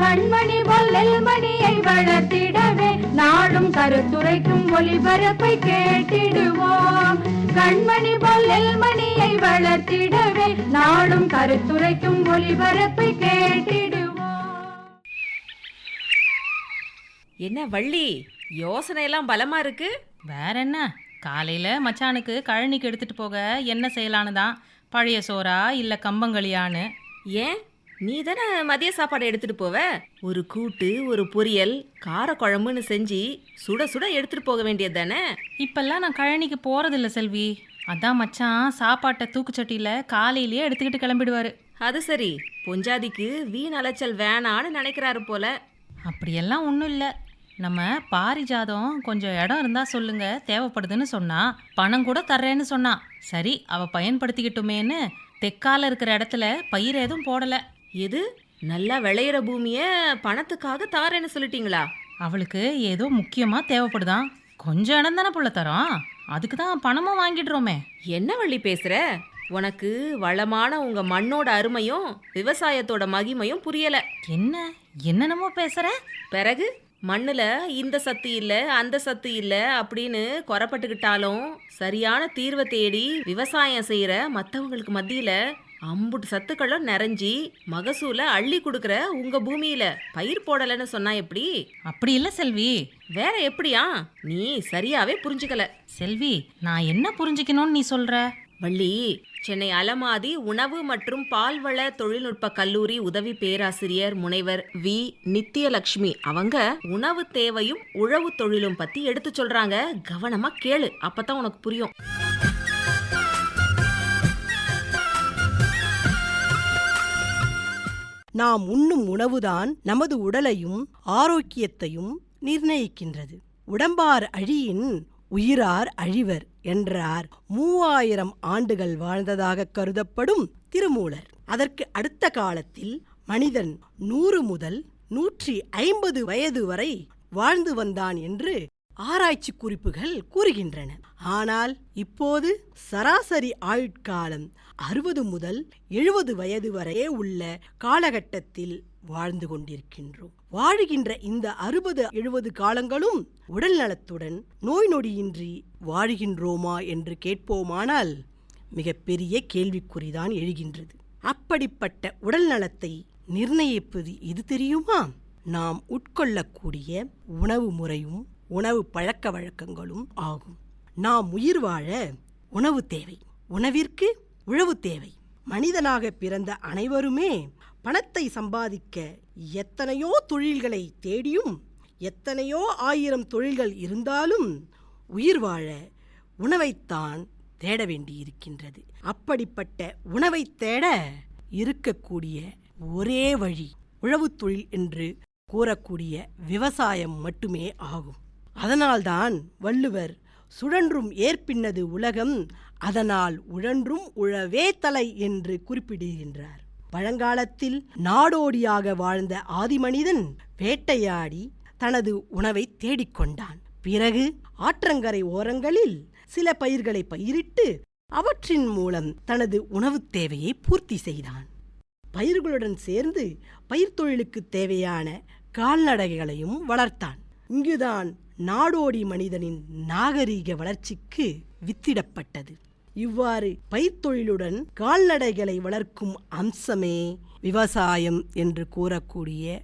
கண்மணி பொல்லல் மணியை வளர்த்திடவே நாடும் கருத்துரைக்கும் ஒளிபரப்பை கேட்டிடுவோம். கண்மணி பொல்லல் மணியை வளர்த்திடவே நாடும் கருத்துரைக்கும் ஒளிபரப்பை கேட்டிடுவோம். என்ன வள்ளி யோசனை எல்லாம் பலமா இருக்கு? வேற என்ன? காலையில மச்சானுக்கு கழனிக்கு எடுத்துட்டு போக என்ன செய்யலான்னு தான். பழைய சோறா இல்ல கம்பங்களியான்னு ஏன்? நீ தானே மதிய சாப்பாடு எடுத்துட்டு போவ? ஒரு கூட்டு ஒரு பொரியல் கார குழம்புன்னு செஞ்சு சுட சுட எடுத்துட்டு போக வேண்டியது தானே? இப்பெல்லாம் நான் கழனிக்கு போறதில்ல செல்வி. அதான் மச்சான் சாப்பாட்டை தூக்குச்சட்டியில காலையிலேயே எடுத்துக்கிட்டு கிளம்பிடுவாரு. அது சரி. பொஞ்சாதிக்கு வீண் அலைச்சல் வேணான்னு நினைக்கிறாரு போல. அப்படியெல்லாம் ஒன்றும் இல்லை. நம்ம பாரிஜாதம் கொஞ்சம் இடம் இருந்தா சொல்லுங்க தேவைப்படுதுன்னு சொன்னா பணம் கூட தர்றேன்னு சொன்னா. சரி அவ பயன்படுத்திக்கிட்டுமேன்னு தெற்கால இருக்கிற இடத்துல பயிர் எதுவும் போடல. எது? நல்லா விளையிற பூமிய பணத்துக்காக தாரேன்னு சொல்லிட்டீங்களா? அவளுக்கு ஏதோ முக்கியமா தேவைப்படுதாம் கொஞ்சம் இடம் தானே புள்ள தரோம் அதுக்கு தான் பணமும் வாங்கிடுறோமே. என்ன வள்ளி பேசுற? உனக்கு வளமான உங்க மண்ணோட அருமையும் விவசாயத்தோட மகிமையும் புரியல. என்ன? என்னென்னமோ பேசுற? பிறகு? மண்ணுல இந்த சத்து இல்ல அந்த சத்து இல்ல அப்படின்னு குறப்பட்டுக்கிட்டாலும் சரியான தீர்வை தேடி விவசாயம் செய்யற மத்தவங்களுக்கு மத்தியில அம்புட்டு சத்துக்களும் நிறைஞ்சி மகசூல அள்ளி கொடுக்கற உங்க பூமியில பயிர் போடலைன்னு சொன்னா எப்படி? அப்படி இல்ல செல்வி. வேற எப்படியா? நீ சரியாவே புரிஞ்சுக்கல. செல்வி நான் என்ன புரிஞ்சுக்கணும்னு நீ சொல்ற? வள்ளி சென்னை அலமாதி உணவு மற்றும் பால்வள தொழில்நுட்ப கல்லூரி உதவி பேராசிரியர் முனைவர் வி. நித்யலக்ஷ்மி. அவங்க உணவு தேவையும் உழவு தொழிலும் பத்தி எடுத்து சொல்றாங்க. கவனமா கேளு. அப்பதான் உனக்கு புரியும். நாம் உண்ணும் உணவுதான் நமது உடலையும் ஆரோக்கியத்தையும் நிர்ணயிக்கின்றது. உடம்பார் அழியின் உயிரார் அழிவர் என்றார். மூவாயிரம் ஆண்டுகள் வாழ்ந்ததாக கருதப்படும் திருமூலர். அதற்கு அடுத்த காலத்தில் மனிதன் நூறு முதல் நூற்றி ஐம்பது வயது வரை வாழ்ந்து வந்தான் என்று ஆராய்ச்சி குறிப்புகள் கூறுகின்றன. ஆனால் இப்போது சராசரி ஆயுட்காலம் அறுபது முதல் எழுபது வயது வரையே உள்ள காலகட்டத்தில் வாழ்ந்து கொண்டிருக்கின்றோம். வாழுகின்ற இந்த அறுபது எழுபது காலங்களும் உடல் நலத்துடன் நோய் நொடியின்றி வாழுகின்றோமா என்று கேட்போமானால் மிகப்பெரிய கேள்விக்குறிதான் எழுகின்றது. அப்படிப்பட்ட உடல் நலத்தை நிர்ணயிப்பது இது தெரியுமா? நாம் உட்கொள்ளக்கூடிய உணவு முறையும் உணவு பழக்க வழக்கங்களும் ஆகும். நாம் உயிர் வாழ உணவு தேவை. உணவிற்கு உழவு தேவை. மனிதனாக பிறந்த அனைவருமே பணத்தை சம்பாதிக்க எத்தனையோ தொழில்களை தேடியும் எத்தனையோ ஆயிரம் தொழில்கள் இருந்தாலும் உயிர் வாழ உணவைத்தான் தேட வேண்டியிருக்கின்றது. அப்படிப்பட்ட உணவை தேட இருக்கக்கூடிய ஒரே வழி உழவு தொழில் என்று கூறக்கூடிய விவசாயம் மட்டுமே ஆகும். அதனால்தான் வள்ளுவர் சுழன்றும் ஏற்பின்னது உலகம் அதனால் உழன்றும் உழவே தலை என்று குறிப்பிடுகின்றார். பழங்காலத்தில் நாடோடியாக வாழ்ந்த ஆதிமனிதன் வேட்டையாடி தனது உணவை தேடிக்கொண்டான். பிறகு ஆற்றங்கரை ஓரங்களில் சில பயிர்களை பயிரிட்டு அவற்றின் மூலம் தனது உணவுத் தேவையை பூர்த்தி செய்தான். பயிர்களுடன் சேர்ந்து பயிர் தொழிலுக்கு தேவையான கால்நடைகளையும் வளர்த்தான். இங்குதான் நாடோடி மனிதனின் நாகரீக வளர்ச்சிக்கு வித்திடப்பட்டது. இவ்வாறு பயிர்த்தொழிலுடன் கால்நடைகளை வளர்க்கும் அம்சமே விவசாயம் என்று கூறக்கூடிய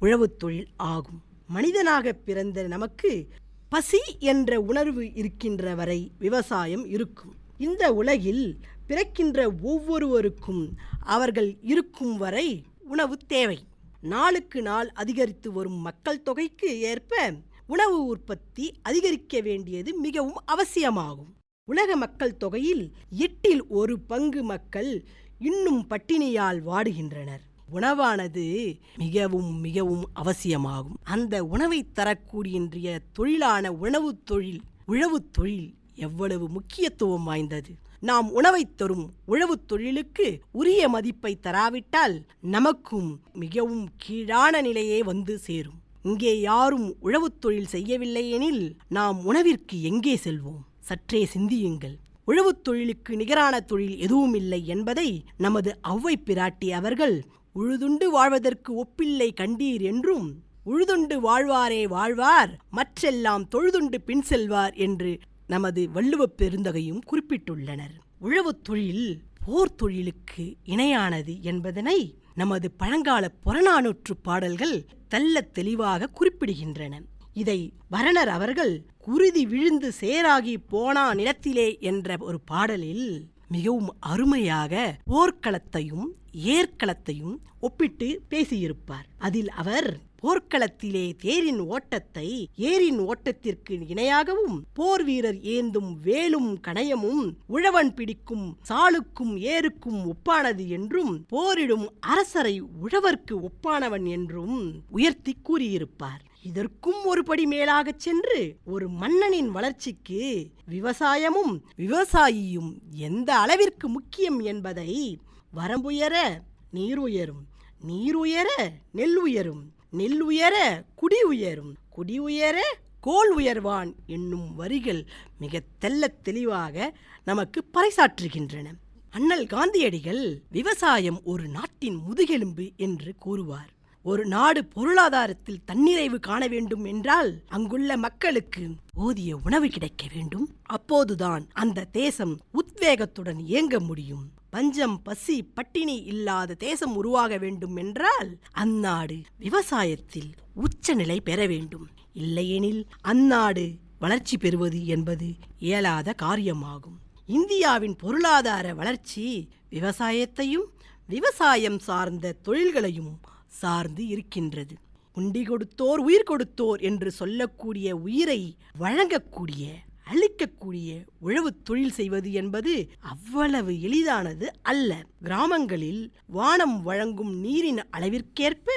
உழவுத் தொழில் ஆகும். மனிதனாக பிறந்த நமக்கு பசி என்ற உணர்வு இருக்கின்ற வரை விவசாயம் இருக்கும். இந்த உலகில் பிறக்கின்ற ஒவ்வொருவருக்கும் அவர்கள் இருக்கும் வரை உணவு தேவை. நாளுக்கு நாள் அதிகரித்து வரும் மக்கள் தொகைக்கு ஏற்ப உணவு உற்பத்தி அதிகரிக்க வேண்டியது மிகவும் அவசியமாகும். உலக மக்கள் தொகையில் எட்டில் ஒரு பங்கு மக்கள் இன்னும் பட்டினியால் வாடுகின்றனர். உணவானது மிகவும் மிகவும் அவசியமாகும். அந்த உணவை தரக்கூடிய தொழிலான உணவுத் தொழில் உழவுத் தொழில் எவ்வளவு முக்கியத்துவம் வாய்ந்தது. நாம் உணவைத் தரும் உழவுத் தொழிலுக்கு உரிய மதிப்பை தராவிட்டால் நமக்கும் மிகவும் கீழான நிலையே வந்து சேரும். இங்கே யாரும் உழவுத் தொழில் செய்யவில்லை எனில் நாம் உணவிற்கு எங்கே செல்வோம்? சற்றே சிந்தியுங்கள். உழவுத் தொழிலுக்கு நிகரான தொழில் எதுவும் இல்லை என்பதை நமது அவ்வை பிராட்டி அவர்கள் உழுதுண்டு வாழ்வதற்கு ஒப்பில்லை கண்டீர் என்றும் உழுதுண்டு வாழ்வாரே வாழ்வார் மற்றெல்லாம் தொழுதுண்டு பின் செல்வார் என்று நமது வள்ளுவப் பெருந்தகையும் குறிப்பிட்டுள்ளனர். உழவுத் தொழில் போர் தொழிலுக்கு இணையானது என்பதனை நமது பழங்கால புறநானூற்று பாடல்கள் தள்ள தெளிவாக குறிப்பிடுகின்றன. இதை வரணர் அவர்கள் குருதி விழுந்து சேராகி போனா நிலத்திலே என்ற ஒரு பாடலில் மிகவும் அருமையாக போர்க்களத்தையும் ஏற்களத்தையும் ஒப்பிட்டு பேசியிருப்பார். அதில் அவர் போர்க்களத்திலே தேரின் ஓட்டத்தை ஏரின் ஓட்டத்திற்கு இணையாகவும் போர் வீரர் ஏந்தும் வேலும் கணையமும் உழவன் பிடிக்கும் சாளுக்கும் ஏருக்கும் ஒப்பானது என்றும் போரிடும் அரசரை உழவர்க்கு ஒப்பானவன் என்றும் உயர்த்தி கூறியிருப்பார். இதற்கும் ஒருபடி மேலாகச் சென்று ஒரு மன்னனின் வளர்ச்சிக்கு விவசாயமும் விவசாயியும் எந்த அளவிற்கு முக்கியம் என்பதை வரம்புயர நீர் உயரும் நீர் உயர நெல் உயரும் நெல் உயர குடி உயரும் குடி உயர கோல் உயர்வான் என்னும் வரிகள் மிக தெல்ல தெளிவாக நமக்கு பறைசாற்றுகின்றன. அண்ணல் காந்தியடிகள் விவசாயம் ஒரு நாட்டின் முதுகெலும்பு என்று கூறுவார். ஒரு நாடு பொருளாதாரத்தில் தன்னிறைவு காண வேண்டும் என்றால் அங்குள்ள மக்களுக்கு போதிய உணவு கிடைக்க வேண்டும். அப்போதுதான் அந்த தேசம் உத்வேகத்துடன் இயங்க முடியும். பஞ்சம் பசி பட்டினி இல்லாத தேசம் உருவாக வேண்டும் என்றால் அந்நாடு விவசாயத்தில் உச்சநிலை பெற வேண்டும். இல்லையெனில் அந்நாடு வளர்ச்சி பெறுவது என்பது இயலாத காரியமாகும். இந்தியாவின் பொருளாதார வளர்ச்சி விவசாயத்தையும் விவசாயம் சார்ந்த தொழில்களையும் சார்ந்து இருக்கின்றது. உண்டி கொடுத்தோர் உயிர் கொடுத்தோர் என்று சொல்லக்கூடிய உயிரை வழங்கக்கூடிய அழிக்கக்கூடிய உழவு தொழில் செய்வது என்பது அவ்வளவு எளிதானது அல்ல. கிராமங்களில் வானம் வழங்கும் நீரின் அளவிற்கேற்ப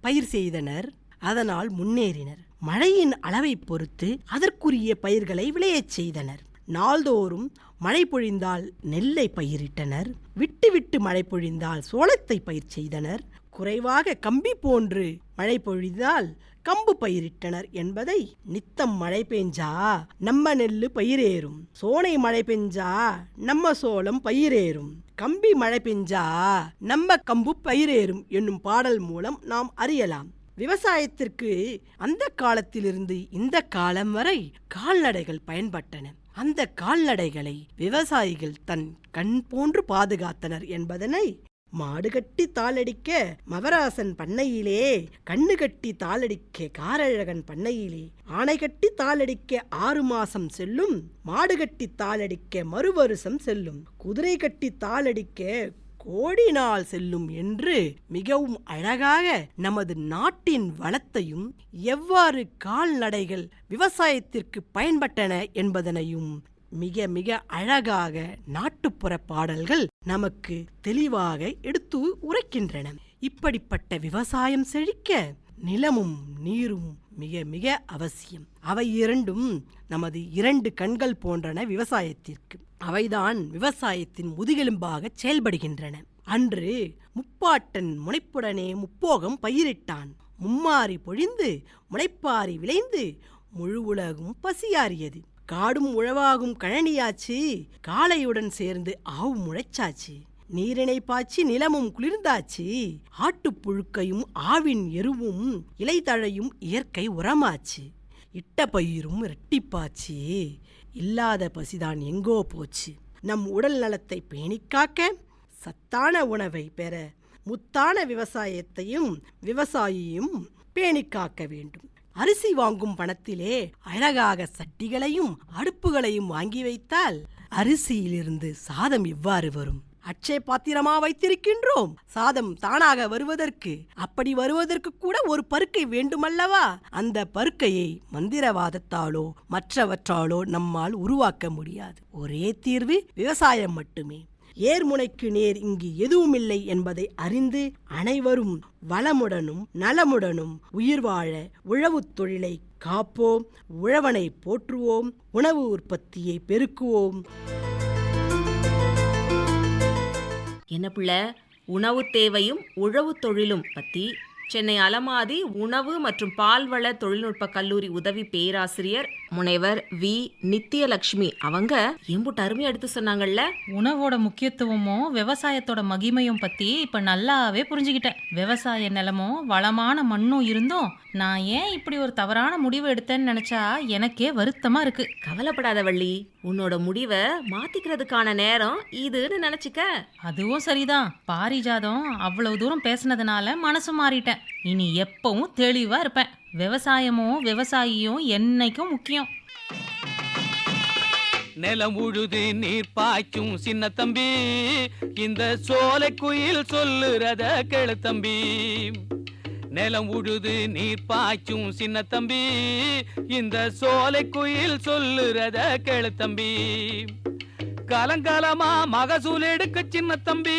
பயிர் செய்தனர். அதனால் முன்னேறினர். மழையின் அளவை பொறுத்து அதற்குரிய பயிர்களை விளையச் செய்தனர். நாள்தோறும் மழை பொழிந்தால் நெல்லை பயிரிட்டனர். விட்டு விட்டு மழை பொழிந்தால் சோளத்தை பயிர் செய்தனர். குறைவாக கம்பி போன்று மழை பொழிந்தால் கம்பு பயிரிட்டனர் என்பதை நித்தம் மழை பெஞ்சா நம்ம நெல்லு பயிரேறும். சோனை மழை பெஞ்சா நம்ம சோளம் பயிரேறும். கம்பி மழை பெஞ்சா நம்ம கம்பு பயிரேறும் என்னும் பாடல் மூலம் நாம் அறியலாம். விவசாயத்திற்கு அந்த காலத்திலிருந்து இந்த காலம் வரை கால்நடைகள் பயன்பட்டன. அந்த கால்நடைகளை விவசாயிகள் தன் கண் போன்று பாதுகாத்தனர் என்பதனை மாடு கட்டி தாளடிக்க மவராசன் பண்ணையிலே கண்ணு கட்டி தாளடிக்க காரழகன் பண்ணையிலே ஆணை கட்டி தாளடிக்க ஆறு மாசம் செல்லும் மாடு கட்டி தாளடிக்க மறுவருஷம் செல்லும் குதிரை கட்டி தாளடிக்க கோடி நாள் செல்லும் என்று மிகவும் அழகாக நமது நாட்டின் வளத்தையும் எவ்வாறு கால்நடைகள் விவசாயத்திற்கு பயன்பட்டன என்பதனையும் மிக மிக அழகாக நாட்டுப்புற பாடல்கள் நமக்கு தெளிவாக எடுத்து உரைக்கின்றன. இப்படிப்பட்ட விவசாயம் செழிக்க நிலமும் நீரும் மிக மிக அவசியம். அவை இரண்டும் நமது இரண்டு கண்கள் போன்றன விவசாயத்திற்கு. அவைதான் விவசாயத்தின் முதுகெலும்பாக செயல்படுகின்றன. அன்று முப்பாட்டன் முனைப்புடனே முப்போகம் பயிரிட்டான். மும்மாறி பொழிந்து முளைப்பாரி விளைந்து முழு உலகும் பசியாறியது. காடும் உழவாகும் கழனியாச்சு. காளையுடன் சேர்ந்து ஆவு முளைச்சாச்சு. நீரினை பாய்ச்சி நிலமும் குளிர்ந்தாச்சு. ஆட்டுப்புழுக்கையும் ஆவின் எருவும் இலைதழையும் இயற்கை உரமாச்சு. இட்ட பயிரும் இரட்டிப்பாச்சு. இல்லாத பசிதான் எங்கோ போச்சு. நம் உடல் நலத்தை பேணிக்காக்க சத்தான உணவை பெற முத்தான விவசாயத்தையும் விவசாயியும் பேணிக்காக்க வேண்டும். அரிசி வாங்கும் பணத்திலே அழகாக சட்டிகளையும் அடுப்புகளையும் வாங்கி வைத்தால் அரிசியிலிருந்து சாதம் இவ்வாறு வரும். அட்சய பாத்திரமா வைத்திருக்கின்றோம். சாதம் தானாக வருவதற்கு அப்படி வருவதற்கு கூட ஒரு பருக்கை வேண்டுமல்லவா? அந்த பருக்கையை மந்திரவாதத்தாலோ மற்றவற்றாலோ நம்மால் உருவாக்க முடியாது. ஒரே தீர்வு விவசாயம் மட்டுமே. ஏர்முனைக்கு நேர் இங்கு எதுவுமில்லை என்பதை அறிந்து அனைவரும் வளமுடனும் நலமுடனும் உயிர் வாழ உழவுத் தொழிலை காப்போம் உழவனை போற்றுவோம் உணவு உற்பத்தியை பெருக்குவோம். என்ன பிள்ளை? உணவு தேவையும் உழவு தொழிலும் பற்றி சென்னை அலமாதி உணவு மற்றும் பால்வள தொழில்நுட்ப கல்லூரி உதவி பேராசிரியர் முனைவர் வி. நித்தியலட்சுமி அவங்க எம்புட்டு அருமையா எடுத்து சொன்னாங்கல்ல? உணவோட முக்கியத்துவமும் விவசாயத்தோட மகிமையும் பத்தி இப்ப நல்லாவே புரிஞ்சுக்கிட்டேன். விவசாய நிலமும் வளமான மண்ணும் இருந்தும் நான் ஏன் இப்படி ஒரு தவறான முடிவு எடுத்தேன்னு நினைச்சா எனக்கே வருத்தமா இருக்கு. கவலைப்படாத வள்ளி உன்னோட முடிவை மாத்திக்கிறதுக்கான நேரம் இதுன்னு நினைச்சுக்க. அதுவும் சரிதான். பாரிஜாதம் அவ்வளவு தூரம் பேசுனதுனால மனசு மாறிட்டேன். இனி எப்பவும் தெளிவா இருப்பேன். விவசாயமும் விவசாயியும் என்னைக்கும் முக்கியம். நிலம் உழுது நீர் பாய்ச்சும் சின்ன தம்பி இந்த சோலை குயில் சொல்லுறத கேளு தம்பி. நிலம் உழுது நீர் பாய்ச்சும் சின்ன தம்பி இந்த சோலை குயில் சொல்லுறத கேளு தம்பி. கலங்கலமா மகசூல் எடுக்க சின்ன தம்பி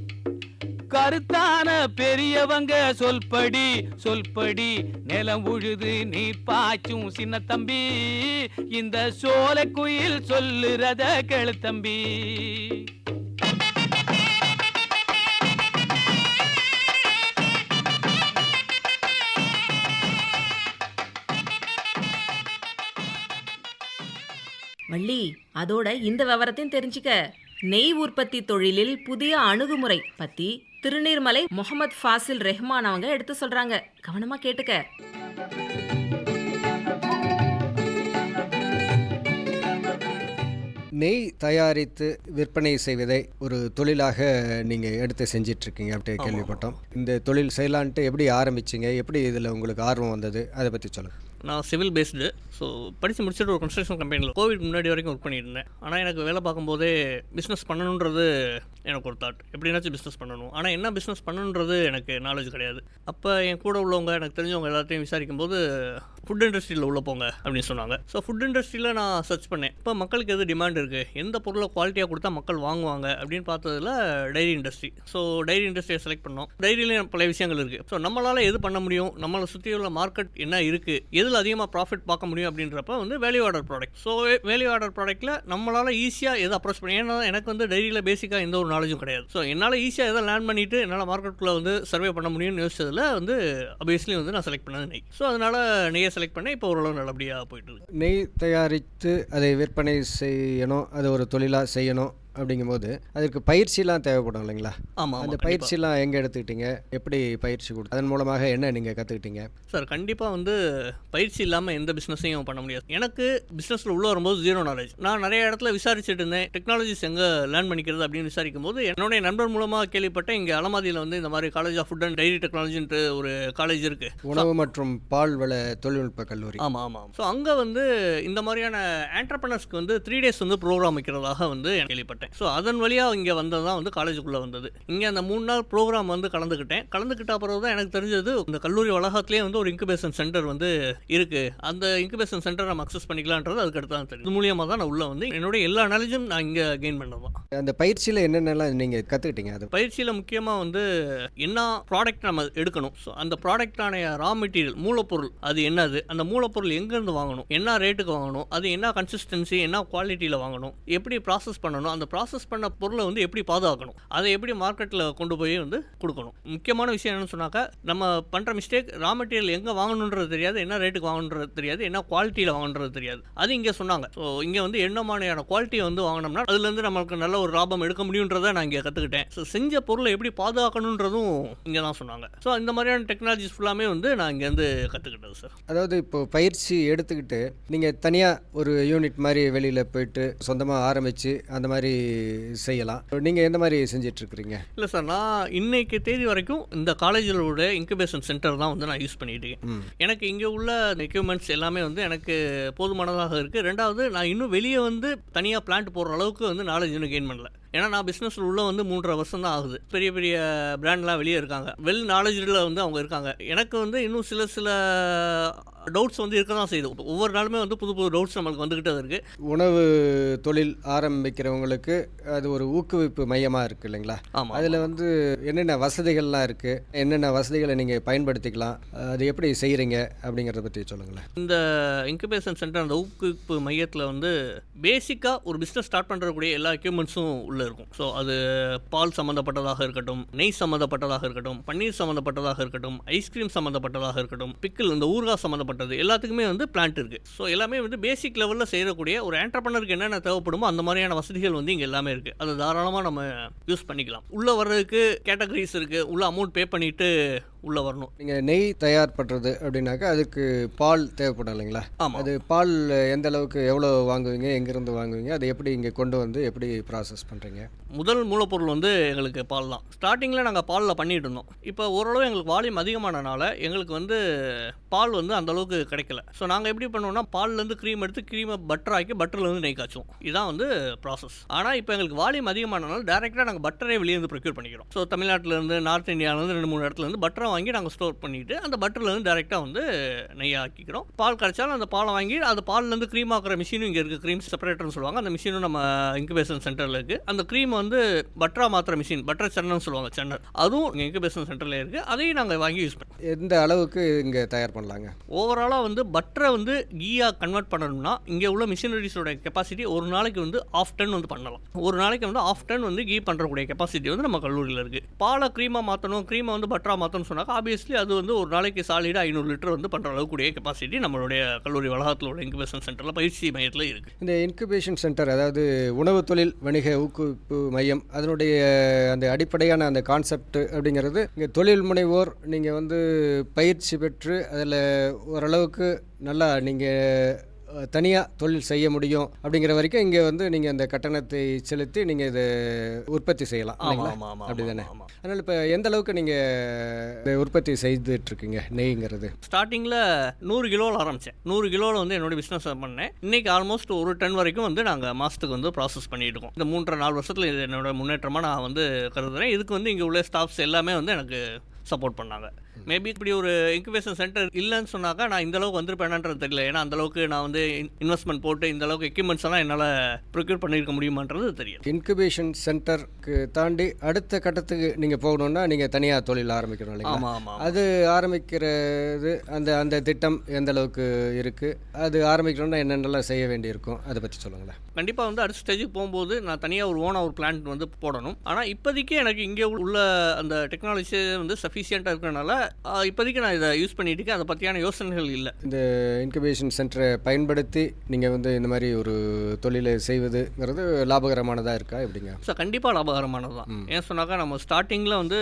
கருத்தான பெரியவங்க சொல்படி சொல்படி. நிலம் உழுது நீ பாய்ச்சும் சின்ன தம்பி இந்த சோலை குயில் சொல்லுறத கேளு தம்பி. வள்ளி அதோட இந்த விவரத்தையும் தெரிஞ்சுக்க. நெய் உற்பத்தி தொழிலில் புதிய அணுகுமுறை பத்தி திருநீர்மலை முகமது ஃபாசில் ரெஹ்மான் அவங்க எடுத்து சொல்றாங்க. கவனமா கேட்டுக்க. நெய் தயாரித்து விற்பனை செய்வதை ஒரு தொழிலாக நீங்கள் எடுத்து செஞ்சிட்ருக்கீங்க அப்படி கேள்விப்பட்டோம். இந்த தொழில் செய்யலான்ட்டு எப்படி ஆரம்பிச்சிங்க? எப்படி இதில் உங்களுக்கு ஆர்வம் வந்தது? அதை பற்றி சொல்லுங்கள் நான் சிவில் பேஸ்டு ஸோ படித்து முடிச்சுட்டு ஒரு கன்ஸ்ட்ரக்ஷன் கம்பெனியில் கோவிட் முன்னாடி வரைக்கும் ஒர்க் பண்ணியிருந்தேன். ஆனால் எனக்கு வேலை பார்க்கும்போதே பிஸ்னஸ் பண்ணணுன்றது எனக்கு ஒரு தாட் எப்படினாச்சும் பிஸ்னஸ் பண்ணணும். ஆனால் என்ன பிஸ்னஸ் பண்ணணுன்றது எனக்கு நாலேஜ் கிடையாது. அப்போ என் கூட உள்ளவங்க எனக்கு தெரிஞ்சவங்க எல்லாத்தையும் விசாரிக்கும் போது ஃபுட் இண்டஸ்ட்ரியில் உள்ள போங்க அப்படின்னு சொன்னாங்க. ஸோ ஃபுட் இண்டஸ்ட்ரியில் நான் சர்ச் பண்ணேன். இப்போ மக்களுக்கு எது டிமாண்ட் இருக்குது எந்த பொருளை குவாலிட்டியாக கொடுத்தா மக்கள் வாங்குவாங்க? அப்படின்னு பார்த்ததுல டைரி இண்டஸ்ட்ரி ஸோ டைரி இண்டஸ்ட்ரியை செலக்ட் பண்ணோம். டைரியிலையும் பல விஷயங்கள் இருக்குது ஸோ நம்மளால் எது பண்ண முடியும்? நம்மளை சுற்றி உள்ள மார்க்கெட் என்ன இருக்குது எது எதில் அதிகமாக ப்ராஃபிட் பார்க்க முடியும் அப்படின்றப்ப வந்து value order product so value order ப்ராடக்ட்டில் நம்மளால் ஈஸியாக எதை அப்ரோச் பண்ணி ஏன்னா எனக்கு வந்து டைரியில் பேசிக்காக எந்த ஒரு நாலேஜும் கிடையாது. ஸோ என்னால் ஈஸியாக எதை லேர்ன் பண்ணிவிட்டு என்னால் மார்க்கெட்டுக்குள்ளே வந்து சர்வே பண்ண முடியும்னு யோசிச்சதில் வந்து அபியஸ்லி வந்து நான் செலக்ட் பண்ணது நெய். ஸோ அதனால் நெய்யை செலக்ட் பண்ணேன். இப்போ ஓரளவு நல்லபடியாக போயிட்டு நெய் தயாரித்து அதை விற்பனை செய்யணும். அதை ஒரு தொழிலாக செய்யணும். அப்படிங்கும்போது அதற்கு பயிற்சிலாம் தேவைப்படும் இல்லைங்களா? ஆமாம் அந்த பயிற்சிலாம் எங்கே எடுத்துக்கிட்டீங்க? எப்படி பயிற்சி கொடுத்து அதன் மூலமாக என்ன நீங்கள் கற்றுக்கிட்டீங்க சார் கண்டிப்பாக வந்து பயிற்சி இல்லாமல் எந்த பிஸ்னஸையும் பண்ண முடியாது. எனக்கு பிஸ்னஸில் உள்ள வரும்போது ஜீரோ நாலேஜ் நான் நிறைய இடத்துல விசாரிச்சுட்டு இருந்தேன் டெக்னாலஜிஸ் எங்கே லேர்ன் பண்ணிக்கிறது அப்படின்னு விசாரிக்கும் போது என்னுடைய நண்பர் மூலமாக கேள்விப்பட்டேன் இங்கே அலமாதியில் வந்து இந்த மாதிரி college of food and dairy டெக்னாலஜின்ட்டு ஒரு காலேஜ் இருக்குது உணவு மற்றும் பால்வள தொழில்நுட்ப கல்லூரி. ஆமாம் ஆமாம் ஸோ அங்கே வந்து இந்த மாதிரியான ஆண்டர்பனர்ஸ்க்கு வந்து த்ரீ டேஸ் வந்து ப்ரோக்ராம் வைக்கிறதாக வந்து கேள்விப்பட்டேன். ஸோ அதன் வழியாக இங்கே வந்தது தான் வந்து காலேஜுக்குள்ளே வந்தது. இங்கே அந்த மூணு நாள் ப்ரோக்ராம் வந்து கலந்துக்கிட்டேன். கலந்துக்கிட்ட பிறகு தான் எனக்கு தெரிஞ்சது இந்த கல்லூரி வளாகத்திலே வந்து ஒரு இன்குபேஷன் சென்டர் வந்து இருக்குது அந்த இன்குபேஷன் சென்டர் நம்ம அக்சஸ் பண்ணிக்கலான்றது அதுக்கு அடுத்து தான் தெரியும் இது மூலியமாக தான் நான் உள்ளே வந்து என்னுடைய எல்லா நாலேஜும் நான் இங்கே கெயின் பண்ணது தான். அந்த பயிற்சியில் என்னென்னலாம் நீங்கள் கற்றுக்கிட்டீங்க அது? பயிற்சியில் முக்கியமாக வந்து என்ன ப்ராடக்ட் நம்ம எடுக்கணும். ஸோ அந்த ப்ராடக்டான ரா மெட்டீரியல் மூலப்பொருள் அது என்னது? அந்த மூலப்பொருள் எங்கேருந்து வாங்கணும்? என்ன ரேட்டுக்கு வாங்கணும்? அது என்ன கன்சிஸ்டன்சி என்ன குவாலிட்டியில் வாங்கணும்? எப்படி ப்ராசஸ் பண்ணணும்? அந்த ப்ராசஸ் பண்ண பொருளை வந்து எப்படி பாதுகாக்கணும்? அதை எப்படி மார்க்கெட்டில் கொண்டு போய் வந்து கொடுக்கணும்? முக்கியமான விஷயம் என்னன்னு சொன்னாக்கா நம்ம பண்ணுற மிஸ்டேக் ரா மெட்டீரியல் எங்கே வாங்கணுன்றது தெரியாது என்ன ரேட்டுக்கு வாங்கணுன்றது தெரியாது என்ன குவாலிட்டியில் வாங்கணுன்றது தெரியாது. அது இங்கே சொன்னாங்க. ஸோ இங்கே வந்து என்ன மாதிரியான குவாலிட்டியை வந்து வாங்கினோம்னா அதுலேருந்து நம்மளுக்கு நல்ல ஒரு லாபம் எடுக்க முடியுன்றதை நான் இங்கே கற்றுக்கிட்டேன் ஸோ செஞ்ச பொருளை எப்படி பாதுகாக்கணுன்றதும் இங்கே தான் சொன்னாங்க. ஸோ இந்த மாதிரியான டெக்னாலஜிஸ் ஃபுல்லாமே வந்து நான் இங்கேருந்து கற்றுக்கிட்டது சார் அதாவது இப்போ பயிற்சி எடுத்துக்கிட்டு நீங்கள் தனியாக ஒரு யூனிட் மாதிரி வெளியில் போயிட்டு சொந்தமாக ஆரம்பித்து அந்த மாதிரி செய்யலாம். நீங்கள் எந்த மாதிரி செஞ்சிட்ருக்குறீங்க? இல்லை சார் நான் இன்னைக்கு தேதி வரைக்கும் இந்த காலேஜிலோட இன்குபேஷன் சென்டர் தான் வந்து நான் யூஸ் பண்ணிட்டு இருக்கேன். எனக்கு இங்கே உள்ள எக்யூப்மெண்ட்ஸ் எல்லாமே வந்து எனக்கு போதுமானதாக இருக்குது ரெண்டாவது நான் இன்னும் வெளியே வந்து தனியாக பிளான்ட் போடுற அளவுக்கு வந்து நாலேஜ் இன்னும் கெயின் பண்ணல. ஏன்னா நான் பிஸ்னஸில் உள்ள வந்து மூன்றரை வருஷம் தான் ஆகுது. பெரிய பெரிய பிராண்ட்லாம் வெளியே இருக்காங்க. வெல் நாலேஜில் வந்து அவங்க இருக்காங்க. எனக்கு வந்து இன்னும் சில சில டவுட்ஸ் வந்து இருக்க தான் செய்யுது. ஒவ்வொரு நாளுமே வந்து புது புது டவுட்ஸ் நம்மளுக்கு வந்துக்கிட்டே இருக்குது உணவு தொழில் ஆரம்பிக்கிறவங்களுக்கு அது ஒரு ஊக்குவிப்பு மையமாக இருக்குது இல்லைங்களா? ஆமாம் அதில் வந்து என்னென்ன வசதிகள்லாம் இருக்குது என்னென்ன வசதிகளை நீங்கள் பயன்படுத்திக்கலாம்? அது எப்படி செய்கிறீங்க அப்படிங்கிறத பற்றி சொல்லுங்களேன். இந்த இன்குபேஷன் சென்டர் அந்த ஊக்குவிப்பு மையத்தில் வந்து பேசிக்காக ஒரு பிஸ்னஸ் ஸ்டார்ட் பண்ணுறக்கூடிய எல்லா எக்யூப்மெண்ட்ஸும் உள்ளே இருக்கும். ஸோ அது பால் சம்மந்தப்பட்டதாக இருக்கட்டும் நெய் சம்மந்தப்பட்டதாக இருக்கட்டும் பன்னீர் சம்மந்தப்பட்டதாக இருக்கட்டும் ஐஸ்கிரீம் சம்மந்தப்பட்டதாக இருக்கட்டும் பிக்கிள் இந்த ஊறுகாய் பண்ணுறது எல்லாத்துக்குமே வந்து பிளான்ட் இருக்குது ஸோ எல்லாமே வந்து பேசிக் லெவலில் செய்யக்கூடிய ஒரு ஆண்டர்பனருக்கு என்னென்ன தேவைப்படுமோ அந்த மாதிரியான வசதிகள் வந்து இங்கே எல்லாமே இருக்குது அது தாராளமாக நம்ம யூஸ் பண்ணிக்கலாம். உள்ளே வர்றதுக்கு கேட்டகரிஸ் இருக்குது உள்ள அமௌண்ட் பே பண்ணிவிட்டு உள்ளே வரணும். நீங்கள் நெய் தயார் பண்ணுறது அப்படின்னாக்கா அதுக்கு பால் தேவைப்படும் இல்லைங்களா? ஆமாம் அது பால் எந்த அளவுக்கு எவ்வளோ வாங்குவீங்க எங்கேருந்து வாங்குவீங்க அதை எப்படி இங்கே கொண்டு வந்து எப்படி ப்ராசஸ் பண்ணுறீங்க முதல் மூலப்பொருள் வந்து எங்களுக்கு பால் தான். ஸ்டார்டிங்கில் நாங்கள் பாலில் பண்ணிட்டு இருந்தோம். இப்போ ஓரளவு எங்களுக்கு வால்யூம் அதிகமானனால எங்களுக்கு வந்து பால் வந்து அந்த அளவுக்கு கிடைக்கல. ஸோ நாங்கள் எப்படி பண்ணுவோம்னா பால்லேருந்து க்ரீம் எடுத்து க்ரீமை பட்டர் ஆக்கி பட்டர்லேருந்து நெய் காய்ச்சுவோம். இதுதான் வந்து ப்ராசஸ் ஆனால் இப்போ எங்களுக்கு வால்யூம் அதிகமானனால டேரெக்டாக நாங்கள் பட்டரே வெளியே இருந்து ப்ரொக்யூர் பண்ணிக்கிறோம். ஸோ தமிழ்நாட்டிலேருந்து நார்த் இந்தியாவிலேருந்து ரெண்டு மூணு இடத்துல இருந்து வாங்கி நாங்கள் ஸ்டோர் பண்ணிட்டு அந்த பட்டர்லேருந்து டேரெக்டாக வந்து நெய் ஆக்கிக்கிறோம். பால் கிடைச்சாலும் அந்த பாலை வாங்கி அது பால்லேருந்து க்ரீம் ஆக்குற மிஷினும் இங்கே இருக்குது க்ரீம் செப்பரேட்டர்னு சொல்லுவாங்க. அந்த மிஷினும் நம்ம இன்குபேஷன் சென்டரில் இருக்குது அந்த க்ரீம் வந்து பட்டரா மாத்திர மிஷின் பட்டர் சென்னர்னு சொல்லுவாங்க சென்னர் அதுவும் இங்கே இன்குபேஷன் சென்டரில் இருக்குது அதையும் நாங்கள் வாங்கி யூஸ் பண்ணுறோம் எந்த அளவுக்கு இங்கே தயார் பண்ணலாங்க? ஓவராலாக வந்து பட்டரை வந்து கீயாக கன்வெர்ட் பண்ணணும்னா இங்கே உள்ள மிஷினரிஸோட கெப்பாசிட்டி ஒரு நாளைக்கு வந்து ஆஃப் டன் வந்து பண்ணலாம். ஒரு நாளைக்கு வந்து ஆஃப் டன் வந்து கீ பண்ணுறக்கூடிய கெப்பாசிட்டி வந்து நம்ம கல்லூரியில் இருக்குது பாலை க்ரீமாக மாற்றணும் க்ரீமை வந்து பட்டரா மாற்றணும்னு சொன்னாக்கா ஆப்வியஸ்லி அது வந்து ஒரு நாளைக்கு சாலிடாக ஐநூறு லிட்டர் வந்து பண்ணுற அளவுக்குடைய கெப்பாசிட்டி நம்மளுடைய கல்லூரி வளாகத்தில் உள்ள இன்குபேஷன் சென்டரில் பயிற்சி மையத்தில் இருக்குது இந்த இன்குபேஷன் சென்டர் அதாவது உணவு தொழில் வணிக ஊக்குவிப்பு மையம் அதனுடைய அந்த அடிப்படையான அந்த கான்செப்ட் அப்படிங்கிறது இங்கே தொழில் முனைவோர் நீங்கள் வந்து பயிற்சி பெற்று அதில் ஓரளவுக்கு நல்லா நீங்கள் தனியாக தொழில் செய்ய முடியும் அப்படிங்கிற வரைக்கும் இங்கே வந்து நீங்கள் அந்த கட்டணத்தை செலுத்தி நீங்கள் இதை உற்பத்தி செய்யலாம் அப்படி தானே? அதனால் இப்போ எந்த அளவுக்கு நீங்கள் இதை உற்பத்தி செய்துட்ருக்கீங்க நெய்ங்கிறது? ஸ்டார்டிங்கில் நூறு கிலோவில் ஆரம்பித்தேன் நூறு கிலோவில் வந்து என்னோட பிஸ்னஸ் பண்ணேன். இன்னைக்கு ஆல்மோஸ்ட் ஒரு டன் வரைக்கும் வந்து நாங்கள் மாதத்துக்கு வந்து ப்ராசஸ் பண்ணிட்டு இருக்கோம். இந்த மூன்றரை நாலு வருஷத்தில் இது என்னோட முன்னேற்றமாக நான் வந்து கருதுறேன். இதுக்கு வந்து இங்கே உள்ள ஸ்டாஃப்ஸ் எல்லாமே வந்து எனக்கு சப்போர்ட் பண்ணாங்க. மேபி இப்படி ஒரு இன்குபேஷன் சென்டர் இல்லைன்னு சொன்னாக்கா நான் இந்த அளவுக்கு வந்திருப்பேனான்றது தெரியல. ஏன்னா அந்த அளவுக்கு நான் வந்து இன்வெஸ்ட்மெண்ட் போட்டு இந்த அளவுக்கு எக்யூப்மெண்ட்ஸ் எல்லாம் என்னால் ப்ரொக்யூர் பண்ணியிருக்க முடியுமான்றது தெரியல இன்குபேஷன் சென்டருக்கு தாண்டி அடுத்த கட்டத்துக்கு நீங்கள் போகணுன்னா நீங்கள் தனியாக தொழில் ஆரம்பிக்கணும் இல்லைங்களா? அது ஆரம்பிக்கிறது அந்த அந்த திட்டம் எந்த அளவுக்கு இருக்குது அது ஆரம்பிக்கணும்னா என்னென்னலாம் செய்ய வேண்டியிருக்கும்? அதை பற்றி சொல்லுங்களேன். கண்டிப்பாக வந்து அடுத்த ஸ்டேஜுக்கு போகும்போது நான் தனியாக ஒரு ஓனாக ஒரு பிளான்ட் வந்து போடணும். ஆனால் இப்போதைக்கு எனக்கு இங்கே உள்ள அந்த டெக்னாலஜி வந்து சஃபிஷியண்ட்டாக இருக்கிறனால இப்போதைக்கு நான் இதை யூஸ் பண்ணிட்டு இருக்கேன். அதை பற்றியான யோசனைகள் இல்லை. இந்த இன்குபேஷன் சென்டரை பயன்படுத்தி நீங்கள் வந்து இந்த மாதிரி ஒரு தொழிலை செய்வதுங்கிறது லாபகரமானதாக இருக்கா? எப்படிங்க? ஸோ கண்டிப்பாக லாபகரமானது தான் ஏன் சொன்னாக்கா நம்ம ஸ்டார்டிங்கில் வந்து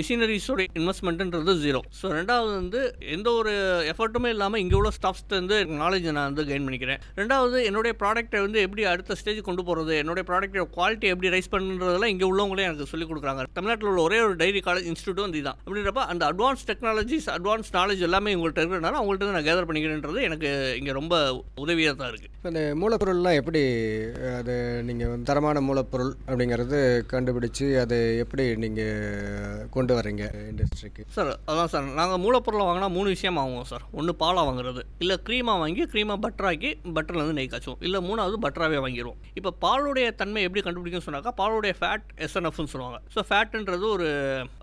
மிஷினரிஸோட இன்வெஸ்ட்மெண்ட்டுன்றது ஜீரோ ஸோ ரெண்டாவது வந்து எந்த ஒரு எஃபர்ட்டுமே இல்லாமல் இங்கே உள்ள ஸ்டாஃப்ஸ்ட்டு வந்து நாலேஜ் நான் வந்து கெயின் பண்ணிக்கிறேன். ரெண்டாவது என்னுடைய ப்ராடக்ட்டை வந்து எப்படி அடுத்த ஸ்டேஜ் கொண்டு போகிறது என்னுடைய ப்ராடக்ட்டோட குவாலிட்டி எப்படி ரைஸ் பண்ணுறதெல்லாம் இங்கே உள்ளவங்களே எனக்கு சொல்லிக் கொடுக்குறாங்க. தமிழ்நாட்டில் உள்ள ஒரே ஒரு டைரி காலேஜ் இன்ஸ்டியூட் வந்து இதுதான் அப்படின்றப்ப அந்த அட்வான்ஸ் டெக்னாலஜிஸ் அட்வான்ஸ் நாலேஜ் எல்லாமே உங்கள்கிட்ட இருக்கிறனால அவங்கள்ட்ட நான் கேதர் பண்ணிக்கிறேன்றது எனக்கு இங்கே ரொம்ப உதவியாக தான் இருக்குது இப்போ இந்த மூலப்பொருள்லாம் எப்படி அது நீங்கள் தரமான மூலப்பொருள் அப்படிங்கிறது கண்டுபிடிச்சு அதை எப்படி நீங்கள் கொண்டு வர்றீங்க இண்டஸ்ட்ரிக்கு சார் அதான் சார் நாங்கள் மூலப்பொருளை வாங்கினா மூணு விஷயம் வாங்குவோம் சார் ஒன்று பாலாக வாங்குறது இல்லை க்ரீமாக வாங்கி க்ரீமை பட்டராக்கி பட்டர்லேருந்து நெய் காய்ச்சுவோம். இல்லை மூணாவது பட்டராகவே வாங்கிடுவோம். இப்போ பாலுடைய தன்மை எப்படி கண்டுபிடிக்கும்னு சொன்னாக்கா பாலுடைய ஃபேட் எஸ்என்எஃப்னு சொல்லுவாங்க. ஸோ ஃபேட்டுன்றது ஒரு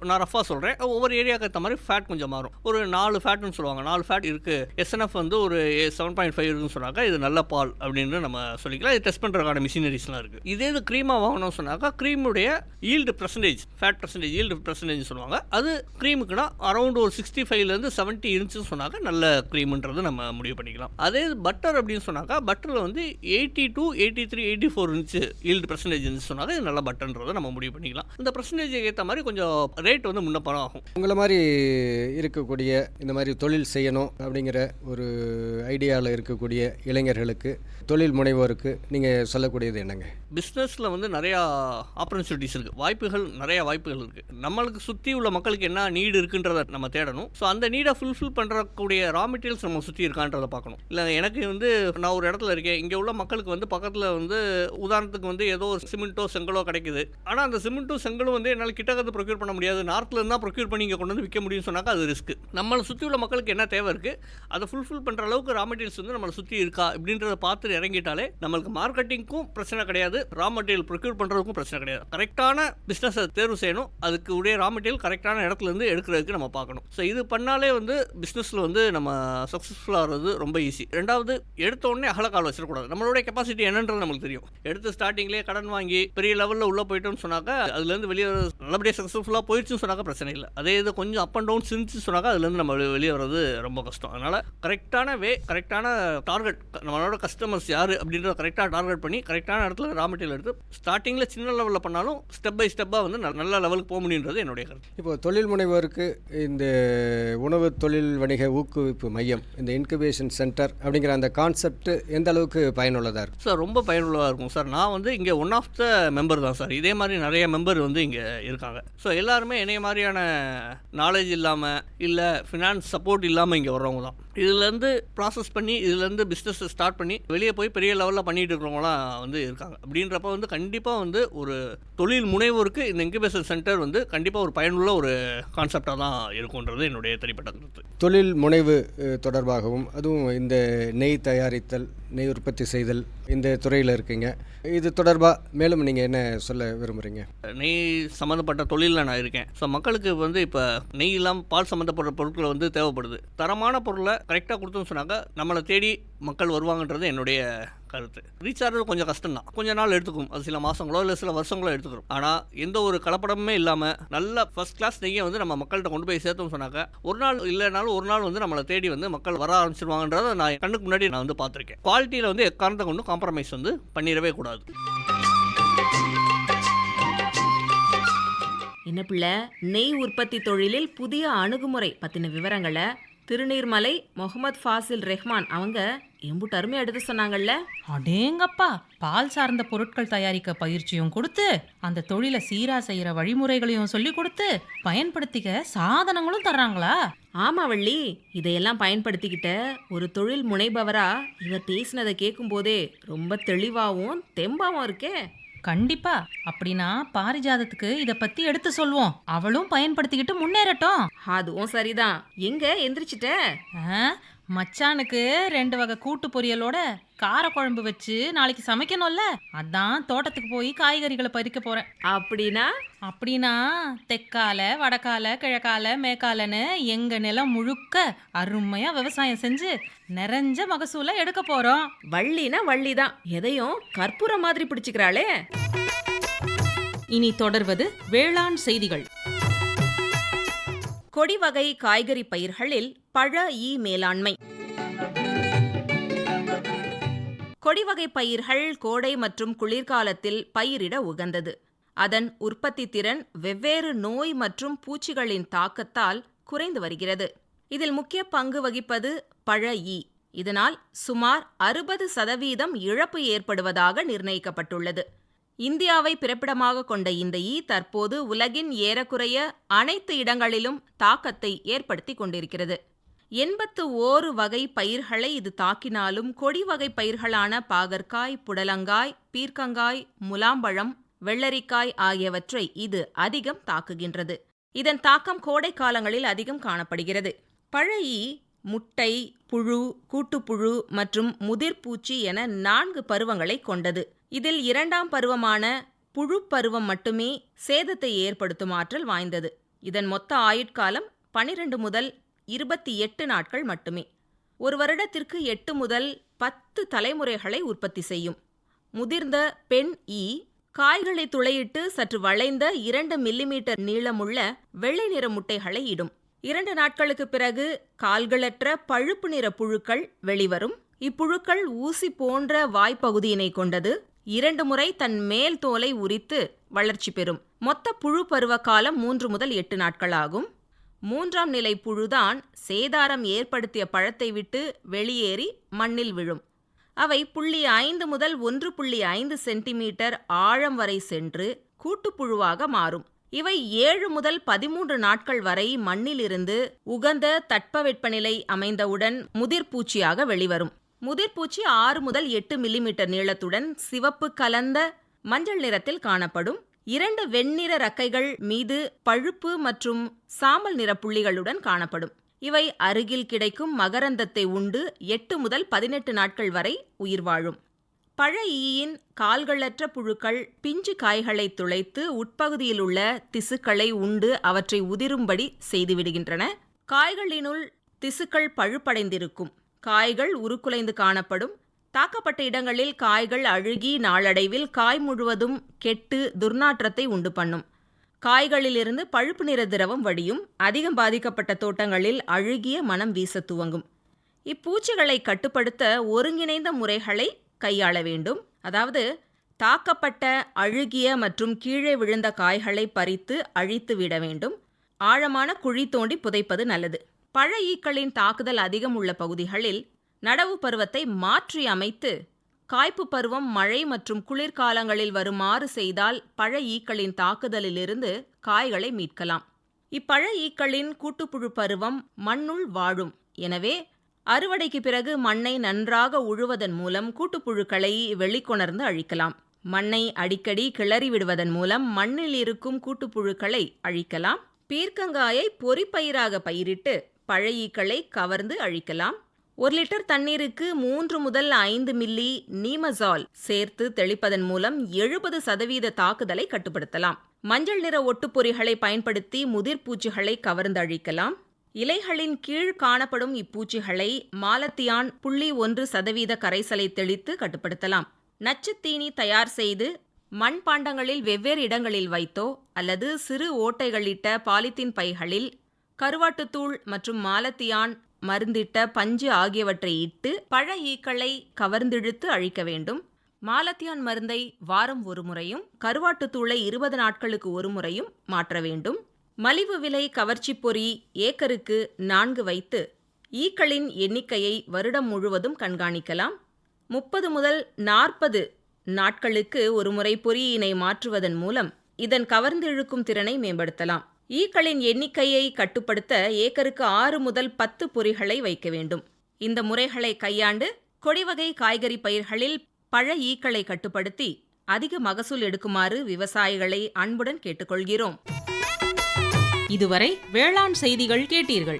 நான் ரஃபாக சொல்கிறேன் ஒவ்வொரு ஏரியாவுக்கு ஏற்ற மாதிரி ஃபேட் கொஞ்சம் மாறும். ஒரு நாலு ஃபேட்னு சொல்லுவாங்க. நாலு ஃபேட் இருக்குது எஸ்என்எஃப் வந்து ஒரு செவன் பாயிண்ட் ஃபைவ் இருக்குன்னு சொன்னாக்கா இது நல்ல பால் அப்படின்னு நம்ம சொல்லிக்கலாம். இது டெஸ்ட் பண்ணுறதுக்கான மிஷினரிஸ்லாம் இருக்குது இதே இது க்ரீமாக வாங்கணும்னு சொன்னாக்கா க்ரீமுடைய yield percentage fat percentage yield percentage சொல்லுவாங்க. அது க்ரீமுக்குனா அரௌண்ட் ஒரு சிக்ஸ்டி ஃபைவ்லேருந்து செவன்ட்டி இருந்துச்சுன்னு சொன்னாக்கா நல்ல க்ரீம்ன்றது நம்ம முடிவு பண்ணிக்கலாம். அதே பட்டர் அப்படின்னு சொன்னாக்கா பட்டரில் வந்து eighty two eighty eighty three eighty four இருந்துச்சு ஈல்டு பர்சன்டேஜ்னு சொன்னால் நல்ல பட்டன்றதை நம்ம முடிவு பண்ணிக்கலாம். இந்த பர்சன்டேஜுக்கு ஏற்ற மாதிரி கொஞ்சம் ரேட் வந்து முன்ன பணம் ஆகும். உங்களை மாதிரி இருக்கக்கூடிய இந்த மாதிரி தொழில் செய்யணும் அப்படிங்கிற ஒரு ஐடியாவில் இருக்கக்கூடிய இளைஞர்களுக்கு தொழில் முனைவோருக்கு நீங்கள் சொல்லக்கூடியது என்னங்க? பிஸ்னஸில் வந்து நிறையா ஆப்பர்ச்சுனிட்டிஸ் இருக்குது வாய்ப்புகள் நிறையா வாய்ப்புகள் இருக்குது நம்மளுக்கு சுற்றி உள்ள மக்களுக்கு என்ன நீடு இருக்குன்றத நம்ம தேடணும். ஸோ அந்த நீடை ஃபுல்ஃபில் பண்ணுறக்கூடிய ரா மெட்டீரியல்ஸ் நம்ம சுற்றி இருக்கான்றதை பார்க்கணும். இல்லை எனக்கு வந்து நான் ஒரு இடத்துல இருக்கேன். இங்கே உள்ள மக்களுக்கு வந்து பக்கத்தில் வந்து உதாரணத்துக்கு வந்து ஏதோ ஒரு சிமெண்ட்டோ செங்கலோ கிடைக்குது. ஆனால் அந்த சிமெண்ட்டும் செங்கலும் வந்து என்னால் கிட்டக்கத்து ப்ரொக்யூர் பண்ண முடியாது. நார்த்தில் இருந்தால் ப்ரொக்யூர் பண்ணி இங்கே கொண்டு வந்து விற்க முடியும்னு சொன்னாக்கா அது ரிஸ்க் நம்மளை சுற்றி உள்ள மக்களுக்கு என்ன தேவை இருக்குது அதை ஃபுல்ஃபில் பண்ணுற அளவுக்கு ரா மெட்டீரியல்ஸ் வந்து நம்மளை சுற்றி இருக்கா? அப்படின்றத பார்த்து இறங்கிட்டாலே நம்மளுக்கு மார்க்கெட்டிங்க்கும் பிரச்சனை கிடையாது. ரா மெட்டீரியல் ப்ரொக்யூர் பண்ணுறதுக்கும் பிரச்சனை கிடையாது. கரெக்டான பிஸ்னஸை தேர்வு செய்யணும். அதுக்கு உடைய ரா மெட்டீரியல் கரெக்டான இடத்துலேருந்து எடுக்கிறதுக்கு நம்ம பார்க்கணும். ஸோ இது பண்ணாலே வந்து பிஸ்னஸில் வந்து நம்ம சக்ஸஸ்ஃபுல்லாக ஆகிறது ரொம்ப ஈஸி ரெண்டாவது எடுத்த உடனே அகலக்கால் வச்சிடக்கூடாது. நம்மளுடைய கெப்பாசிட்டி என்னன்றது நம்மளுக்கு தெரியும். எடுத்து ஸ்டார்டிங்லேயே கடன் வாங்கி பெரிய லெவலில் உள்ளே போயிட்டோம்னு சொன்னாக்கா அதுலேருந்து வெளியே நல்லபடியாக சக்ஸஸ்ஃபுல்லாக போயிடுச்சுன்னு சொன்னாக்கா பிரச்சனை இல்லை. அதே இது கொஞ்சம் அப் அண்ட் டவுன் சிரிச்சு சொன்னாக்கா அதுலேருந்து நம்ம வெளியே வர்றது ரொம்ப கஷ்டம். அதனால் கரெக்டான வே கரெக்டான டார்கெட் நம்மளோட கஸ்டமர்ஸ் யார் அப்படின்றத கரெக்டாக டார்கெட் பண்ணி கரெக்டான இடத்துல ரா மெட்டீரியல் எடுத்து ஸ்டார்டிங்கில் சின்ன லெவலில் பண்ணாலும் ஸ்டெப் பை ஸ்டெப்பாக வந்து நல்ல- நல்ல லெவலுக்கு போக முடியுன்றது என்னுடைய கருத்து. இப்போ தொழில் முனைவோருக்கு இந்த உணவு தொழில் வணிக ஊக்குவிப்பு மையம் இந்த இன்குபேஷன் சென்டர் அப்படிங்கிற அந்த கான்செப்ட் எந்த அளவுக்கு பயனுள்ளதாக இருக்கும் சார் ரொம்ப பயனுள்ளதாக இருக்கும் சார். நான் வந்து இங்கே ஒன் ஆஃப் த மெம்பர் தான் சார். இதே மாதிரி நிறைய மெம்பர் வந்து இங்கே இருக்காங்க. ஸோ எல்லாருமே என்னைய மாதிரியான நாலேஜ் இல்லாமல் இல்லை ஃபினான்ஸ் சப்போர்ட் இல்லாமல் இங்கே வர்றவங்க தான். இதுலேருந்து ப்ராசஸ் பண்ணி இதுலேருந்து பிஸ்னஸ் ஸ்டார்ட் பண்ணி வெளியே போய் பெரிய லெவலில் பண்ணிகிட்டு இருக்கிறவங்களாம் வந்து இருக்காங்க. அப்படின்றப்ப வந்து கண்டிப்பாக வந்து ஒரு தொழில் முனைவோருக்கு இந்த இன்குபேஷன் சென்டர் வந்து கண்டிப்பாக ஒரு பயனுள்ள ஒரு கான்செப்டாக தான் இருக்குன்றது என்னுடைய தனிப்பட்ட கருத்து. தொழில் முனைவு தொடர்பாகவும் அதுவும் இந்த நெய் தயாரித்தல் நெய் உற்பத்தி செய்தல் இந்த துறையில் இருக்கீங்க. இது தொடர்பாக மேலும் நீங்கள் என்ன சொல்ல விரும்புகிறீங்க நெய் சம்மந்தப்பட்ட தொழிலில் நான் இருக்கேன். ஸோ மக்களுக்கு வந்து இப்போ நெய் இல்லாமல் பால் சம்மந்தப்பட்ட பொருட்கள் வந்து தேவைப்படுது. தரமான பொருளை கரெக்டாக கொடுத்தோம்னு சொன்னாக்க நம்மளை தேடி மக்கள் வருவாங்கன்றது என்னுடைய கருத்து. ரீச் ஆகிறது கொஞ்சம் கஷ்டம் தான் கொஞ்ச நாள் எடுத்துக்கும். அது சில மாதங்களோ இல்லை சில வருஷங்களோ எடுத்துக்கிறோம். ஆனால் எந்த ஒரு கலப்படமுமே இல்லாமல் நல்ல ஃபஸ்ட் கிளாஸ் நெய்யை வந்து நம்ம மக்கள்கிட்ட கொண்டு போய் சேர்த்தோம் சொன்னாக்க ஒரு நாள் இல்லைனாலும் ஒரு நாள் வந்து நம்மளை தேடி வந்து மக்கள் வர ஆரம்பிச்சிருவாங்கன்றதை நான் கண்ணுக்கு முன்னாடி நான் வந்து பார்த்துருக்கேன். குவாலிட்டியில் வந்து எக்காரணத்தை கொண்டு காம்ப்ரமைஸ் வந்து பண்ணிடவே கூடாது. என்ன பிள்ளை? நெய் உற்பத்தி தொழிலில் புதிய அணுகுமுறை பற்றின விவரங்களை திருநீர்மலை முகமது ஃபாசில் ரெஹ்மான் அவங்க எம்புட்டு அருமையா எடுத்து சொன்னாங்கல்ல? அடேங்கப்பா பால் சார்ந்த பொருட்கள் தயாரிக்க பயிற்சியும் கொடுத்து அந்த தொழிலை சீரா செய்யற வழிமுறைகளையும் சொல்லி கொடுத்து பயன்படுத்திக்க சாதனங்களும் தர்றாங்களா? ஆமா வள்ளி இதையெல்லாம் பயன்படுத்திக்கிட்ட ஒரு தொழில் முனைபவரா இவர் பேசினதை கேட்கும் போதே ரொம்ப தெளிவாகவும் தெம்பாவும் இருக்கே. கண்டிப்பா. அப்படின்னா பாரிஜாதத்துக்கு இத பத்தி எடுத்து சொல்வோம். அவளும் பயன்படுத்திக்கிட்டு முன்னேறட்டும். அதுவும் சரிதான். எங்க எந்திரிச்சிட்ட? மச்சானுக்கு ரெண்டு வகை கூட்டு பொரியலோட காரக்குழம்பு வச்சு நாளைக்கு சமைக்கணும்ல? அதான் தோட்டத்துக்கு போய் காய்கறிகளை பறிக்க போறேன். அப்படின்னா? அப்படின்னா தெற்கால வடக்கால கிழக்கால மேற்காலன்னு எங்க நிலம் முழுக்க அருமையா விவசாயம் செஞ்சு நிறைஞ்ச மகசூலை எடுக்க போறோம். வள்ளினா வள்ளி தான் எதையும் கற்பூரம் மாதிரி பிடிச்சுக்கிறாளே. இனி தொடர்வது வேளாண் செய்திகள். கொடி வகை காய்கறி பயிர்களில் பழ ஈ மேலாண்மை. கொடிவகை பயிர்கள் கோடை மற்றும் குளிர்காலத்தில் பயிரிட உகந்தது. அதன் உற்பத்தி திறன் வெவ்வேறு நோய் மற்றும் பூச்சிகளின் தாக்கத்தால் குறைந்து வருகிறது. இதில் முக்கிய பங்கு வகிப்பது பழ ஈ. இதனால் சுமார் அறுபது சதவீதம் இழப்பு ஏற்படுவதாக நிர்ணயிக்கப்பட்டுள்ளது. இந்தியாவை பிறப்பிடமாக கொண்ட இந்த ஈ தற்போது உலகின் ஏறக்குறைய அனைத்து இடங்களிலும் தாக்கத்தை ஏற்படுத்தி கொண்டிருக்கிறது. எண்பத்து ஓரு வகை பயிர்களை இது தாக்கினாலும் கொடி வகை பயிர்களான பாகற்காய் புடலங்காய் பீர்க்கங்காய் முலாம்பழம் வெள்ளரிக்காய் ஆகியவற்றை இது அதிகம் தாக்குகின்றது. இதன் தாக்கம் கோடை காலங்களில் அதிகம் காணப்படுகிறது. பழையி முட்டை புழு கூட்டுப்புழு மற்றும் முதிர்பூச்சி என நான்கு பருவங்களை கொண்டது. இதில் இரண்டாம் பருவமான புழு பருவம் மட்டுமே சேதத்தை ஏற்படுத்தும் ஆற்றல் வாய்ந்தது. இதன் மொத்த ஆயுட்காலம் பனிரெண்டு முதல் இருபத்தி எட்டு நாட்கள் மட்டுமே. ஒரு வருடத்திற்கு எட்டு முதல் பத்து தலைமுறைகளை உற்பத்தி செய்யும். முதிர்ந்த பெண் ஈ காய்களை துளையிட்டு சற்று வளைந்த இரண்டு மில்லிமீட்டர் நீளமுள்ள வெள்ளை நிற முட்டைகளை இடும். இரண்டு நாட்களுக்கு பிறகு கால்களற்ற பழுப்பு நிற புழுக்கள் வெளிவரும். இப்புழுக்கள் ஊசி போன்ற வாய்ப்பகுதியினை கொண்டது. இரண்டு முறை தன் மேல் தோலை உரித்து வளர்ச்சி பெறும். மொத்த புழு பருவ காலம் மூன்று முதல் எட்டு நாட்களாகும் மூன்றாம் நிலை புழுதான் சேதாரம் ஏற்படுத்திய பழத்தை விட்டு வெளியேறி மண்ணில் விழும். அவை புள்ளி ஐந்து முதல் ஒன்று புள்ளி ஐந்து சென்டிமீட்டர் ஆழம் வரை சென்று கூட்டுப்புழுவாக மாறும். இவை ஏழு முதல் பதிமூன்று நாட்கள் வரை மண்ணிலிருந்து உகந்த தட்பவெப்பநிலை அமைந்தவுடன் முதிர்பூச்சியாக வெளிவரும். முதிர்பூச்சி ஆறு முதல் எட்டு மில்லிமீட்டர் நீளத்துடன் சிவப்பு கலந்த மஞ்சள் நிறத்தில் காணப்படும். இரண்டு வெண்ணிற ரக்கைகள் மீது பழுப்பு மற்றும் சாம்பல் நிற புள்ளிகளுடன் காணப்படும். இவை அருகில் கிடைக்கும் மகரந்தத்தை உண்டு எட்டு முதல் பதினெட்டு நாட்கள் வரை உயிர் வாழும். பழ ஈயின் கால்களற்ற புழுக்கள் பிஞ்சு காய்களை துளைத்து உட்பகுதியில் உள்ள திசுக்களை உண்டு அவற்றை உதிரும்படி செய்துவிடுகின்றன. காய்களினுள் திசுக்கள் பழுப்படைந்திருக்கும். காய்கள் உருக்குலைந்து காணப்படும். தாக்கப்பட்ட இடங்களில் காய்கள் அழுகி நாளடைவில் காய் முழுவதும் கெட்டு துர்நாற்றத்தை உண்டு பண்ணும். காய்களிலிருந்து பழுப்பு நிற திரவம் வடியும். அதிகம் பாதிக்கப்பட்ட தோட்டங்களில் அழுகிய மனம் வீச துவங்கும். இப்பூச்சிகளை கட்டுப்படுத்த ஒருங்கிணைந்த முறைகளை கையாள வேண்டும். அதாவது தாக்கப்பட்ட அழுகிய மற்றும் கீழே விழுந்த காய்களை பறித்து அழித்து விட வேண்டும். ஆழமான குழி தோண்டி புதைப்பது நல்லது. பழ ஈக்களின் தாக்குதல் அதிகம் உள்ள பகுதிகளில் நடவு பருவத்தை மாற்றி அமைத்து காய்ப்பு பருவம் மழை மற்றும் குளிர்காலங்களில் வருமாறு செய்தால் பழ ஈக்களின் தாக்குதலிலிருந்து காய்களை மீட்கலாம். இப்பழ ஈக்களின் கூட்டுப்புழு பருவம் மண்ணுள் வாழும். எனவே அறுவடைக்கு பிறகு மண்ணை நன்றாக உழுவதன் மூலம் கூட்டுப்புழுக்களை வெளிக்கொணர்ந்து அழிக்கலாம். மண்ணை அடிக்கடி கிளறி விடுவதன் மூலம் மண்ணில் இருக்கும் கூட்டுப்புழுக்களை அழிக்கலாம். பீர்க்கங்காயை பொறிப்பயிராக பயிரிட்டு பழையீக்களை கவர்ந்து அழிக்கலாம். ஒரு லிட்டர் தண்ணீருக்கு மூன்று முதல் ஐந்து மில்லி நீமசால் சேர்த்து தெளிப்பதன் மூலம் எழுபது சதவீத தாக்குதலை கட்டுப்படுத்தலாம். மஞ்சள் நிற ஒட்டுப்பொறிகளை பயன்படுத்தி முதிர்பூச்சிகளை கவர்ந்து அழிக்கலாம். இலைகளின் கீழ் காணப்படும் இப்பூச்சிகளை மாலத்தியான் புள்ளி ஒன்று சதவீத கரைசலை தெளித்து கட்டுப்படுத்தலாம். நச்சுத்தீனி தயார் செய்து மண்பாண்டங்களில் வெவ்வேறு இடங்களில் வைத்தோ அல்லது சிறு ஓட்டைகளிட்ட பாலித்தீன் பைகளில் கருவாட்டுத்தூள் மற்றும் மாலத்தியான் மருந்திட்ட பஞ்சு ஆகியவற்றை இட்டு பழ ஈக்களை கவர்ந்திழுத்து அழிக்க வேண்டும். மாலத்தியான் மருந்தை வாரம் ஒரு முறையும் கருவாட்டுத்தூளை இருபது நாட்களுக்கு ஒரு முறையும் மாற்ற வேண்டும். மலிவு விலை கவர்ச்சி பொறி ஏக்கருக்கு நான்கு வைத்து ஈக்களின் எண்ணிக்கையை வருடம் முழுவதும் கண்காணிக்கலாம். முப்பது முதல் நாற்பது நாட்களுக்கு ஒருமுறை பொறியினை மாற்றுவதன் மூலம் இதன் கவர்ந்திழுக்கும் திறனை மேம்படுத்தலாம். ஈக்களின் எண்ணிக்கையை கட்டுப்படுத்த ஏக்கருக்கு ஆறு முதல் பத்து பொறிகளை வைக்க வேண்டும். இந்த முறைகளை கையாண்டு கொடிவகை காய்கறி பயிர்களில் பழ ஈக்களை கட்டுப்படுத்தி அதிக மகசூல் எடுக்குமாறு விவசாயிகளை அன்புடன் கேட்டுக்கொள்கிறோம். இதுவரை வேளாண் செய்திகள் கேட்டீர்கள்.